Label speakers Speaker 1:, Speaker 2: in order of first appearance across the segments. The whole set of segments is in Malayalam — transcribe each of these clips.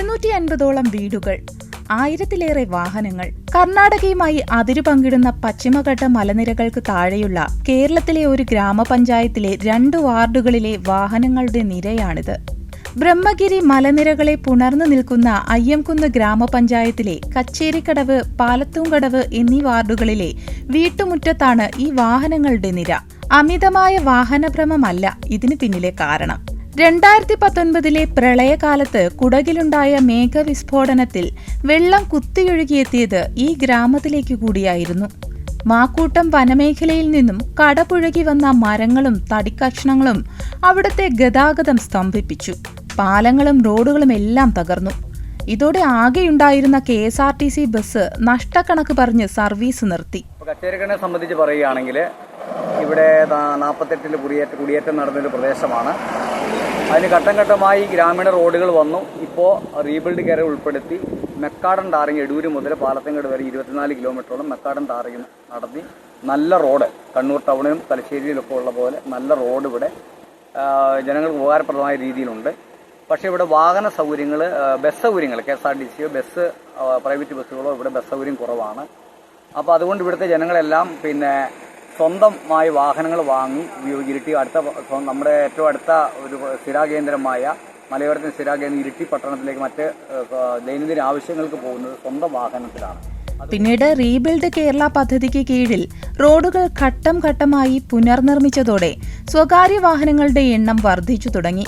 Speaker 1: അൻപതോളം വീടുകൾ ആയിരത്തിലേറെ വാഹനങ്ങൾ കർണാടകയുമായി അതിരു പങ്കിടുന്ന പശ്ചിമഘട്ട മലനിരകൾക്ക് താഴെയുള്ള കേരളത്തിലെ ഒരു ഗ്രാമപഞ്ചായത്തിലെ രണ്ട് വാർഡുകളിലെ വാഹനങ്ങളുടെ നിരയാണിത്. ബ്രഹ്മഗിരി മലനിരകളെ പുണർന്നു നിൽക്കുന്ന അയ്യംകുന്ന് ഗ്രാമപഞ്ചായത്തിലെ കച്ചേരിക്കടവ് പാലത്തൂങ്കടവ് എന്നീ വാർഡുകളിലെ വീട്ടുമുറ്റത്താണ് ഈ വാഹനങ്ങളുടെ നിര. അമിതമായ വാഹനഭ്രമമല്ല ഇതിന് പിന്നിലെ കാരണം. രണ്ടായിരത്തി പത്തൊൻപതിലെ പ്രളയകാലത്ത് കുടകിലുണ്ടായ മേഘവിസ്ഫോടനത്തിൽ വെള്ളം കുത്തിയൊഴുകിയെത്തിയത് ഈ ഗ്രാമത്തിലേക്ക് കൂടിയായിരുന്നു. മാക്കൂട്ടം വനമേഖലയിൽ നിന്നും കടപുഴകി വന്ന മരങ്ങളും തടിക്കഷ്ണങ്ങളും അവിടുത്തെ ഗതാഗതം സ്തംഭിപ്പിച്ചു. പാലങ്ങളും റോഡുകളും എല്ലാം തകർന്നു. ഇതോടെ ആകെയുണ്ടായിരുന്ന K S R T C bus നഷ്ടക്കണക്ക് പറഞ്ഞ് സർവീസ് നിർത്തി.
Speaker 2: കച്ചേരിക്കണെ സംബന്ധിച്ച് പറയുകയാണെങ്കിൽ ഇവിടെ നാൽപ്പത്തെട്ടിൽ കുടിയേറ്റ കുടിയേറ്റം നടന്നൊരു പ്രദേശമാണ്. അതിന് ഘട്ടം ഘട്ടമായി ഗ്രാമീണ റോഡുകൾ വന്നു. ഇപ്പോൾ റീബിൽഡ് കെയർ ഉൾപ്പെടുത്തി മെക്കാടൻ ടാറിങ് എടൂര് മുതൽ പാലത്തങ്കട് വരെ ഇരുപത്തിനാല് കിലോമീറ്ററോളം മെക്കാടൻ ടാറിങ് നടത്തി. നല്ല റോഡ് കണ്ണൂർ ടൗണിലും തലശ്ശേരിയിലൊക്കെ ഉള്ള പോലെ നല്ല റോഡ് ഇവിടെ ജനങ്ങൾക്ക് ഉപകാരപ്രദമായ രീതിയിലുണ്ട്. പക്ഷേ ഇവിടെ വാഹന സൗകര്യങ്ങൾ ബസ് സൗകര്യങ്ങൾ കെ എസ് ആർ ടി സിയോ ബസ് പ്രൈവറ്റ് ബസ്സുകളോ ഇവിടെ ബസ് സൗകര്യം കുറവാണ്. അപ്പോൾ അതുകൊണ്ട് ഇവിടുത്തെ ജനങ്ങളെല്ലാം പിന്നെ സ്വന്തമായി വാഹനങ്ങൾ വാങ്ങി ഉപയോഗി ഇരിട്ടി അടുത്ത നമ്മുടെ ഏറ്റവും അടുത്ത ഒരു സ്ഥിരാകേന്ദ്രമായ മലയോരത്തിന് സ്ഥിരാകേന്ദ്രം ഇരിട്ടി പട്ടണത്തിലേക്ക് മറ്റ് ദൈനംദിന ആവശ്യങ്ങൾക്ക് പോകുന്നത് സ്വന്തം വാഹനത്തിലാണ്.
Speaker 1: പിന്നീട് റീബിൽഡ് കേരള പദ്ധതിക്ക് കീഴിൽ റോഡുകൾ ഘട്ടം ഘട്ടമായി പുനർനിർമ്മിച്ചതോടെ സ്വകാര്യ വാഹനങ്ങളുടെ എണ്ണം വർദ്ധിച്ചു തുടങ്ങി.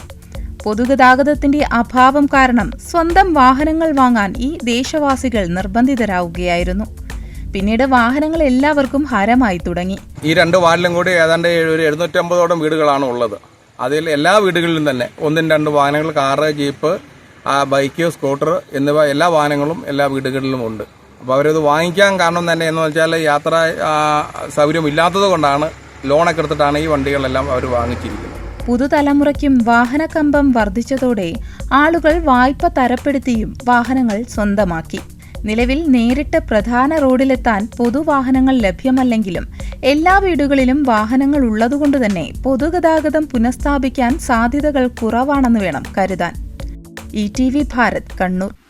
Speaker 1: പൊതുഗതാഗതത്തിന്റെ അഭാവം കാരണം സ്വന്തം വാഹനങ്ങൾ വാങ്ങാൻ ഈ ദേശവാസികൾ നിർബന്ധിതരാവുകയായിരുന്നു. പിന്നീട് വാഹനങ്ങൾ എല്ലാവർക്കും ഹരമായി തുടങ്ങി.
Speaker 3: ഈ രണ്ട് വാർഡിലും കൂടി ഏതാണ്ട് ഒരു എഴുന്നൂറ്റമ്പതോളം വീടുകളാണ് ഉള്ളത്. അതിൽ എല്ലാ വീടുകളിലും തന്നെ ഒന്നും രണ്ട് വാഹനങ്ങൾ കാറ് ജീപ്പ് ബൈക്ക് സ്കൂട്ടർ എന്നിവ എല്ലാ വാഹനങ്ങളും എല്ലാ വീടുകളിലും ഉണ്ട്. അപ്പോൾ അവരത് വാങ്ങിക്കാൻ കാരണം തന്നെ എന്ന് വെച്ചാൽ യാത്ര സൗകര്യം ഇല്ലാത്തത് കൊണ്ടാണ് ലോണൊക്കെ എടുത്തിട്ടാണ് ഈ വണ്ടികളെല്ലാം അവർ വാങ്ങിച്ചിരിക്കുന്നത്.
Speaker 1: പുതുതലമുറയ്ക്കും വാഹനകമ്പം വർദ്ധിച്ചതോടെ ആളുകൾ വായ്പ തരപ്പെടുത്തിയും വാഹനങ്ങൾ സ്വന്തമാക്കി. നിലവിൽ നേരിട്ട് പ്രധാന റോഡിലെത്താൻ പൊതുവാഹനങ്ങൾ ലഭ്യമല്ലെങ്കിലും എല്ലാ വീടുകളിലും വാഹനങ്ങൾ ഉള്ളതുകൊണ്ട് തന്നെ പൊതുഗതാഗതം പുനഃസ്ഥാപിക്കാൻ സാധ്യതകൾ കുറവാണെന്ന് വേണം കരുതാൻ. E T V Bharat Kannur.